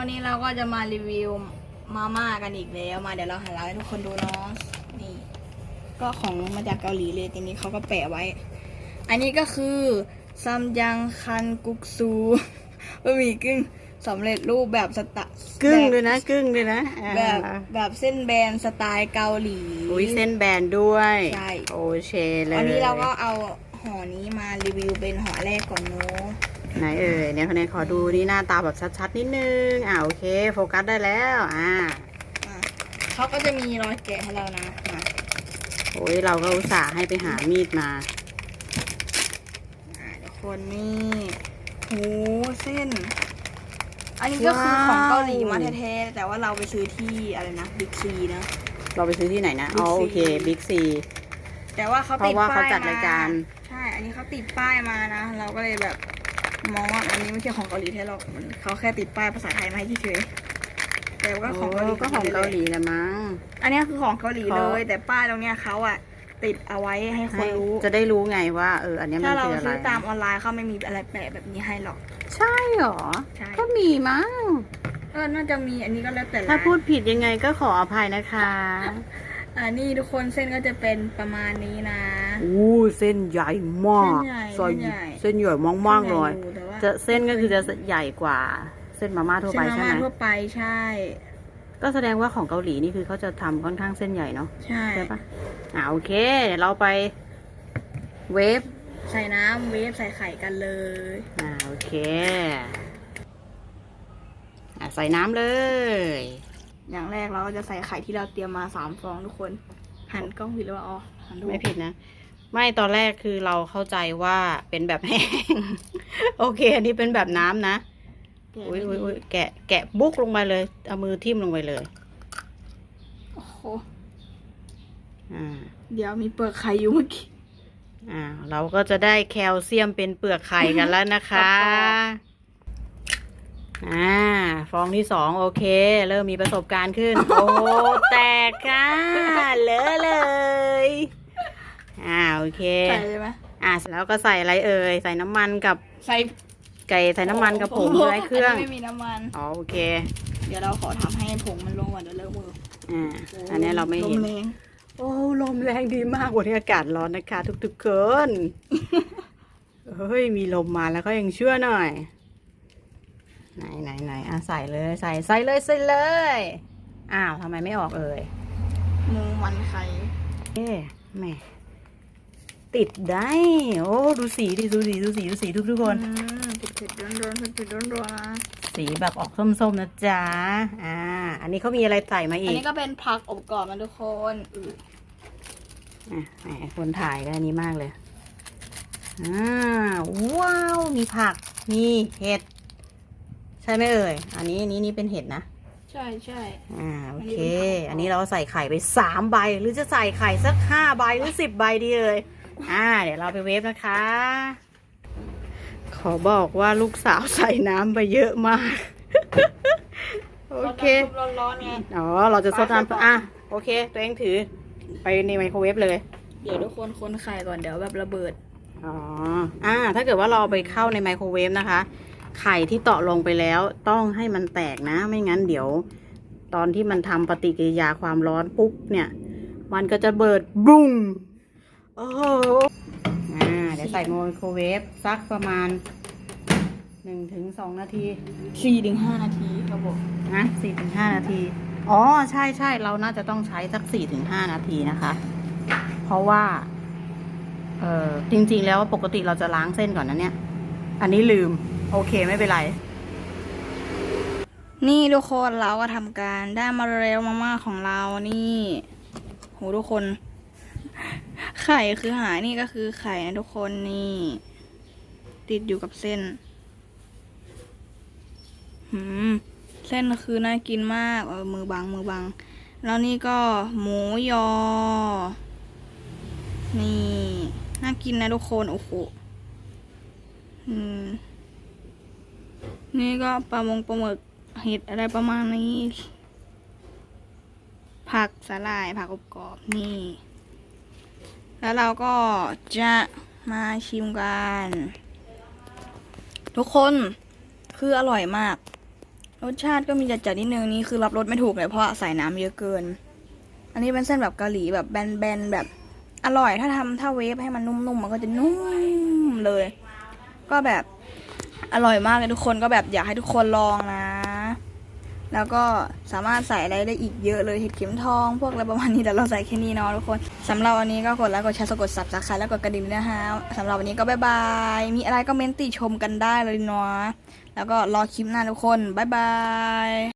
วันนี้เราก็จะมารีวิวมาม่ากันอีกแล้วมาเดี๋ยวเราหันหลังให้ทุกคนดูเนาะนี่ ก็ของมาจากเกาหลีเลยทีนี้เขาก็แปะไว้ อันนี้ก็คือซัมยังคันกุกซูบะหมี่กึ่งสำเร็จรูปแบบสไตล์กึ้งแบบด้วยนะกึ้งด้วยนะอ่าแบบแบบเส้นแบนสไตล์เกาหลีอุ้ยเส้นแบนด้วยใช่โอเคเลยวันนี้เราก็เอาห่อนี้มารีวิวเป็นห่อแรกก่อนเนาะ ไหนเอ่ยเนี่ยคะแนนขอดูนี่หน้าตาแบบชัดๆนิดนึงอ่าโอเค โฟกัสได้แล้วอ่าอะเขาก็จะมีรอยแกะให้เรานะมาโอ้ยเราก็อุตส่าห์ให้ไปหามีดมาอะทุกคนนี่โหเส้น อันนี้ก็คือของเกาหลีมาแท้ๆแต่ว่าเราไปซื้อที่อะไรนะบิ๊กซีนะ เราไปซื้อที่ไหนนะ Big อ๋อ C โอเคบิ๊กซีแต่ว่าเขาเพติดราะว่าป้าเขายจัดรายการ ใช่ อันนี้เขาติดป้ายมานะ เราก็เลยแบบ มองว่าอันนี้ไม่ใช่ของเกาหลีแท้หรอกมันเขาแค่ติดป้ายภาษาไทยมาให้เฉยๆแต่ว่าของเกาหลีก็ของเกาหลีแหละมั้ง อันนี้คือของเกาหลีเขาเลย แต่ป้ายตรงเนี้ยเขาอะติดเอาไว้ให้คนให้รู้ จะได้รู้ไงว่าเอออันเนี้ยมัถ้านเราคืออะไรซื้อตามออนไลน์เขาไม่มีอะไรแปะแบบนี้ให้หรอก ใช่เหรอใช่ก็มีมั้ง เออ น่าจะมีอันนี้ก็แล้วแต่ร้นถ้าพูดผิดยังไงก็ขออภัยนะคะ อ่านี่ทุกคนเส้นก็จะเป็นประมาณนี้นะ อู้เส้นใหญ่มาก เส้นใหญ่ซอยเส้นใหญ่เส้นใหญ่มากๆเลยส้นใหญ่อแต่ว่า จะเส้นก็คือจะใหญ่กว่าเส้นมาม่าทั่วเส้ไปนมาใช่ม่าไหมทั่วไปใช่ ก็แสดงว่าของเกาหลีนี่คือเขาจะทำค่อนข้างเส้นใหญ่เนาะใช่ ใช่ปะอ่าโอเคเดี๋ยวเราไปเวฟ ใส่น้ำเวฟใส่ไข่กันเลย อ่าโอเค อะใส่น้ำเลย อย่างแรกเราก็จะใส่ไข่ที่เราเตรียมมาสามฟองทุกคน หันกล้องผิดหรือเปล่าอ๋อหันดูไม่ผิดนะ ไม่ตอนแรกคือเราเข้าใจว่าเป็นแบบแห้ง โอเค อันนี้เป็นแบบน้ำนะแกะอุ้ยไม่อุ้ยดีอุ้ยแกะแกะบุ๊กลงไปเลย เอามือทิ่มลงไปเลย โอ้โหอ่า เดี๋ยวมีเปลือกไข่อยู่เมื่อกี้อ่า เราก็จะได้แคลเซียมเป็นเปลือกไข่กันแล้วนะคะกร อบอ่า ฟองที่สองโอเค เริ่มมีประสบการณ์ขึ้น โอ้แตกค่ะเลอะเลย อ่าโอเค ใส่เลยไหมอ่าเสร็จแล้วก็ใส่อะไรเอ่ยใส่น้ำมันกับใส่ไก่ใส่น้ำมันกับผงโโหใช้เครื่องนนี้ไม่มีน้ำมันอ๋อโอเค เดี๋ยวเราขอทำให้ผงมันลงก่อนเดี๋ยวเลอะมืออ่าอันนี้เราไม่เห็นลแรงโอ้ลมแรงดีมากวันนี้อากาศร้อนนะคะ ทุกๆคนเฮ้ยมีลมมาแล้วก็ยังเชื่อหน่อย ไหนไหนไหนอะใส่เลยใส่ใส่เลยใส่เลย อ้าวทำไมไม่ออกเอ่ยมือมันไข่เอ๊ะแหม่ติดได้ โอ้ดูสีดิดูสีดูสีดูสีทุกทุกๆคนอืมเผ็ดๆร้อนๆเผ็ดๆร้อนๆนะสีแบบออกส้มๆนะจ๊ะอ่า อันนี้เขามีอะไรใส่มาอัอีนกนี้ก็เป็นผักอบกรอบนะทุกคนอืออะแหมคนถ่ายก็อันนี้มากเลยอ่าว้าว มีผัก มีเห็ด ใช่ไหมเอ่ย อันนี้อันนี้นี่เป็นเห็ดนะ ใช่ใช่ อ่าโอเค อัอันนนี้นี้เป็นผักเราใส่ไข่ไปสามใบ หรือจะใส่ไข่สักห้าใบหรือสิบใบดีเอ่ยอ่า เดี๋ยวเราไปเวฟนะคะ ขอบอกว่าลูกสาวใส่น้ำไปเยอะมาก โอเค ร้อนร้อนๆไง อ๋อ เราจะซดน้ำอะ โอเค ตัวเองถือไปในไมโครเวฟเลย เดี๋ยวทุกคนคนไข่ก่อนเดี๋ยวแบบระเบิด อ๋อ อ่า ถ้าเกิดว่าเราเอาไปเข้าในไมโครเวฟนะคะ ไข่ที่เตาะลงไปแล้วต้องให้มันแตกนะ ไม่งั้นเดี๋ยว ตอนที่มันทำปฏิกิริยาความร้อนปุ๊บเนี่ย มันก็จะเบิดบุ้งโอ้โหอ่าเดี๋ยวใส่ไมโครเวฟสักประมาณหนึ่งถึงสองนาทีสี่ถึงห้านาทีครับผมนะสี่ถึงห้านาที อ๋อใช่ใช่เราน่าจะต้องใช้สักสี่ถึงห้านาทีนะคะ เพราะว่า เออจริง ๆ แล้วปกติเราจะล้างเส้นก่อนนะเนี่ย อันนี้ลืม โอเคไม่เป็นไร นี่ทุกคนเราก็ทำการได้มาเร็วมากๆของเรานี่โหทุกคน ไข่คือหายนี่ก็คือไข่นะทุกคนนี่ ติดอยู่กับเส้นหืมเส้นคือน่ากินมากเออมือบังมือบัง แล้วนี่ก็หมูยอ นี่ น่ากินนะทุกคน โอ้โหอืม นี่ก็ปลามงปลาหมึกเห็ดอะไรประมาณนี้ ผักสาหร่ายผักกรอบนี่ แล้วเราก็จะมาชิมกัน ทุกคนคืออร่อยมาก รสชาติก็มีจัดๆนิดนึงนี่คือรับรสไม่ถูกเลยเพราะใส่น้ำเยอะเกิน อันนี้เป็นเส้นแบบเกาหลีแบบแบนๆแบบอร่อยถ้าทำถ้าเวฟให้มันนุ่มๆมันก็จะนุ่มเลย ก็แบบ อร่อยมากเลยทุกคนก็แบบอยากให้ทุกคนลองนะ แล้วก็สามารถใส่อะไรได้อีกเยอะเลยเห็ดเข็มทอง พวกอะไรประมาณนี้แต่เราใส่แค่นี้เนาะทุกคนสำหรับวันนี้ก็กดไลค์กดแชร์กดซับสไครต์แล้วกดกระดิ่งนะคะสำหรับวันนี้ก็บ๊ายบายมีอะไรก็เม้นติชมกันได้เลยเนาะแล้วก็รอคลิปหน้าทุกคนบ๊ายบาย